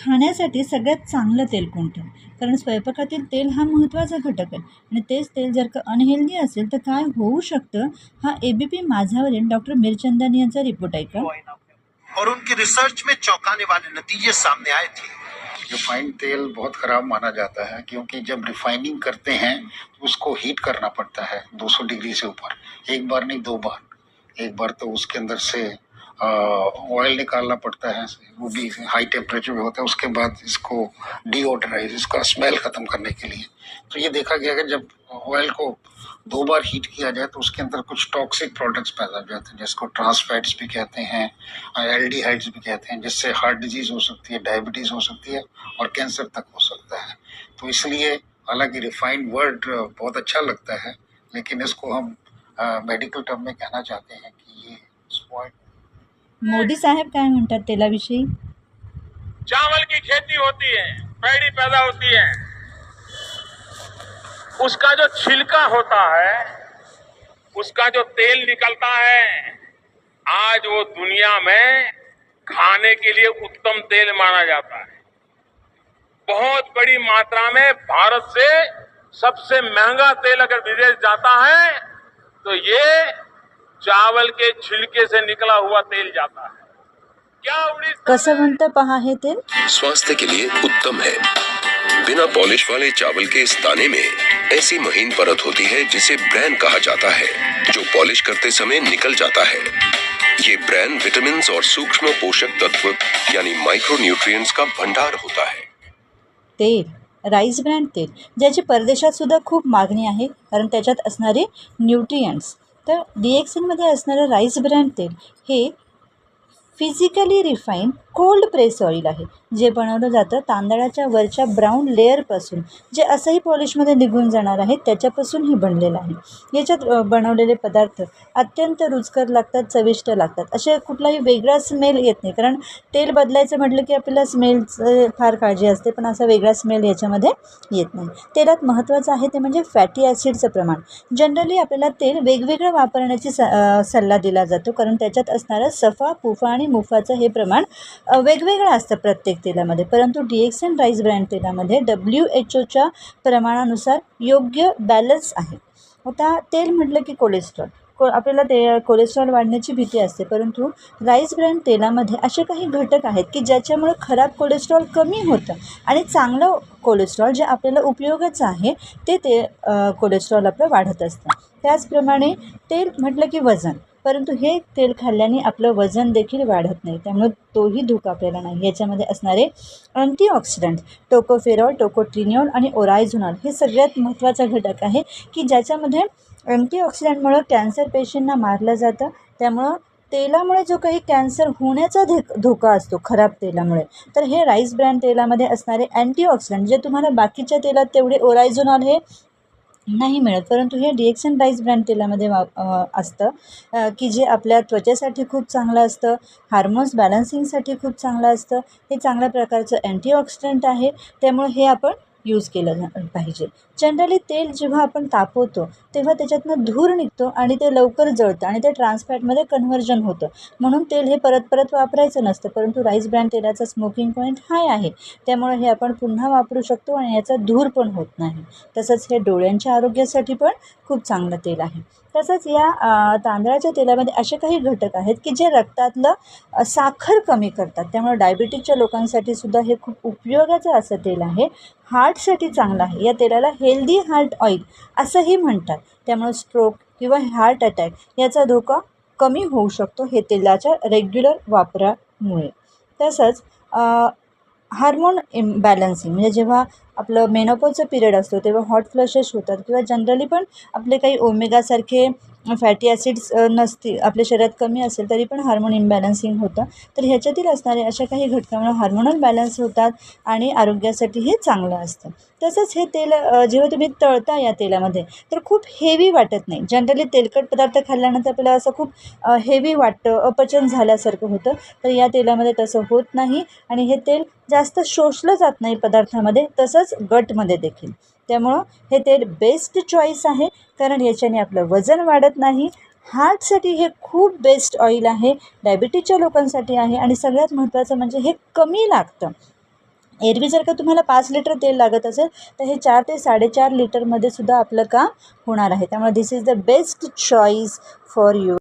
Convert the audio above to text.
खाण्यासाठी सगळ्यात चांगलं तेल कोणतं? कारण स्वयंपाकातील तेल हा महत्त्वाचा घटक आहे. आणि तेच तेल जर का अनहेल्दी असेल तर काय होऊ शकतं? हा ए बी पी माझावरील डॉक्टर मिरचंदानी यांचा रिपोर्ट आहे का? और उनकी रिसर्च में चौंकाने वाले नतीजे सामने आए थे. रिफाइंड तेल बहुत खराब माना जाता है क्योंकि जब रिफाइनिंग करते हैं तो उसको हीट करना पड़ता है 200 डिग्री से ऊपर। एक बार नहीं दो बार। एक बार तो उसके अंदर से ऑयल निकालना पड़ता है, वो भी हाई टेम्परेचर में होता है, उसके बाद इसको डीओडराइज इसका स्मेल खत्म करने के लिए। तो ये देखा गया कि जब ऑयल को दो बार हीट किया जाए तो उसके अंदर कुछ टॉक्सिक प्रोडक्ट्स पैदा हो जाते हैं, जिसको ट्रांसफैट्स भी कहते हैं एल्डिहाइड्स भी कहते हैं, जिससे हार्ट डिज़ीज़ हो सकती है डायबिटीज़ हो सकती है, और कैंसर तक हो सकता है। तो इसलिए हालाँकि रिफाइंड वर्ड बहुत अच्छा लगता है, लेकिन इसको हम मेडिकल टर्म में कहना चाहते हैं कि ये spoiled मोदी साहेब काय म्हणतात तेलाविषयी चावल की खेती होती है, पैड़ी पैदा होती है। उसका जो छिलका होता है, उसका जो तेल निकलता है, आज वो दुनिया में खाने के लिए उत्तम तेल माना जाता है। बहुत बड़ी मात्रा में भारत से सबसे महँगा तेल अगर विदेश जाता है तो ये चावल के छिलके से निकला हुआ तेल जाता है। क्या उड़ीसा कसं म्हणतं पहा हे तेल? स्वास्थ्य के लिए उत्तम है। बिना पॉलिश वाले चावल के इस दाने में ऐसी महीन परत होती है जिसे ब्रैन कहा जाता है जो पॉलिश करते समय निकल जाता है। ये ब्रैन विटामिन और सूक्ष्म पोषक तत्व यानी माइक्रो न्यूट्रिएंट्स का भंडार होता है। तेल राईस ब्रँड तेल ज्याची परदेशात सुद्धा खूप मागणी आहे कारण त्याच्यात असणारे न्यूट्रियंट्स तर डी एक्सनमध्ये असणारं राईस ब्रँड तेल हे physically refine cold press oil आहे. जे बनवलं जातं तांदळाच्या वरच्या ब्राऊन लेअरपासून जे असंही पॉलिशमध्ये निघून जाणार आहे त्याच्यापासूनही बनलेलं आहे. याच्यात बनवलेले पदार्थ अत्यंत रुचकर लागतात चविष्ट लागतात. असे कुठलाही वेगळा स्मेल येत नाही. कारण तेल बदलायचं म्हटलं की आपल्याला स्मेलचं फार काळजी असते पण असा वेगळा स्मेल याच्यामध्ये येत नाही. तेलात महत्त्वाचं आहे ते म्हणजे फॅटी ॲसिडचं प्रमाण. जनरली आपल्याला तेल वेगवेगळं वापरण्याची स सल्ला दिला जातो. कारण त्याच्यात असणारं सफा पुफा आणि मुफाचं हे प्रमाण वेगवेगळं असतं प्रत्येक तेलामध्ये. परंतु D X N rice brand तेलामध्ये डब्ल्यू एच ओच्या प्रमाणानुसार योग्य बॅलन्स आहे. आता तेल म्हटलं की कोलेस्ट्रॉल को आपल्याला ते कोलेस्ट्रॉल वाढण्याची भीती असते. परंतु राईस ब्रँड तेलामध्ये असे काही घटक आहेत की ज्याच्यामुळे खराब कोलेस्ट्रॉल कमी होतं आणि चांगलं कोलेस्ट्रॉल जे आपल्याला उपयोगाचं आहे ते ते कोलेस्ट्रॉल आपलं वाढत असतं. त्याचप्रमाणे तेल म्हटलं की वजन. परंतु हे तेल खाल्ल्याने आपलं वजन देखील वाढत नाही. त्यामुळे तोही धोका आपल्याला नाही. याच्यामध्ये असणारे अँटीऑक्सिडंट टोकोफेरॉल टोकोट्रिनिओल आणि ओरायझोनॉल हे सगळ्यात महत्त्वाचा घटक आहे की ज्याच्यामध्ये अँटीऑक्सिडंटमुळं कॅन्सर पेशंटना मारलं जातं. त्यामुळं तेलामुळे जो काही कॅन्सर होण्याचा धे धोका असतो खराब तेलामुळे तर हे राईस ब्रँड तेलामध्ये असणारे अँटीऑक्सिडंट जे तुम्हाला बाकीच्या तेलात तेवढे ओरायझोनॉल हे नाही मिळत. परंतु हे डिएक्सन बाईज ब्रँड तेलामध्ये वा असतं की जे आपल्या त्वचेसाठी खूप चांगलं असतं हार्मोन्स बॅलन्सिंगसाठी खूप चांगलं असतं. हे चांगल्या प्रकारचं अँटीऑक्सिडंट आहे. त्यामुळे हे आपण यूज केलं जा- पाहिजे. जनरली तेल जेव्हा आपण तापवतो तेव्हा त्याच्यातनं धूर निघतो आणि ते लवकर जळतं आणि ते ट्रान्सफॅटमध्ये कन्व्हर्जन होतं. म्हणून तेल हे परत परत वापरायचं नसतं परंतु राईस ब्रँड तेलाचा स्मोकिंग पॉईंट हाय आहे. त्यामुळे हे आपण पुन्हा वापरू शकतो आणि याचा धूर पण होत नाही. तसंच हे डोळ्यांच्या आरोग्यासाठी पण खूप चांगलं तेल आहे. तसंच या तांदळाच्या तेलामध्ये असे काही घटक आहेत की जे रक्तातलं साखर कमी करतात. त्यामुळे डायबिटीजच्या लोकांसाठी सुद्धा हे खूप उपयोगाचं असं तेल आहे. हार्टसाठी चांगलं आहे. या तेलाला हेल्दी हार्ट ऑइल असंही म्हणतात. त्यामुळे स्ट्रोक किंवा हार्ट अटॅक याचा धोका कमी होऊ शकतो हे तेलाच्या रेग्युलर वापरामुळे. तसंच हार्मोन इम्बॅलन्सिंग म्हणजे जेव्हा आपलं मेनोपॉजचं पिरियड असतो तेव्हा हॉट फ्लशेस होतात किंवा जनरली पण आपले काही ओमेगासारखे फॅटी ॲसिड्स नसतील आपल्या शरीरात कमी असेल तरी पण हार्मोन इम्बॅलन्सिंग होतं. तर ह्याच्यातील असणारे अशा काही घटकामुळे हार्मोनल बॅलन्स होतात आणि आरोग्यासाठी हे चांगलं असतं. तसंच हे तेल जेव्हा तुम्ही तळता या तेलामध्ये तर खूप हेवी वाटत नाही. जनरली तेलकट पदार्थ खाल्ल्यानंतर आपल्याला असं खूप हेवी वाटतं अपचन झाल्यासारखं होतं. तर या तेलामध्ये तसं होत नाही आणि हे तेल जास्त शोषलं जात नाही पदार्थामध्ये तसंच गटमध्ये देखील. त्यामुळं हे तेल बेस्ट चॉईस आहे. कारण याच्याने आपलं वजन वाढत नाही. हार्टसाठी हे खूप बेस्ट ऑइल आहे. डायबिटीजच्या लोकांसाठी आहे. आणि सगळ्यात महत्त्वाचं म्हणजे हे कमी लागतं. एरवी जर का तुम्हाला पाच लिटर तेल लागत असेल तर हे चार ते साडेचार लिटरमध्ये सुद्धा आपलं काम होणार आहे. त्यामुळे this is the best choice for you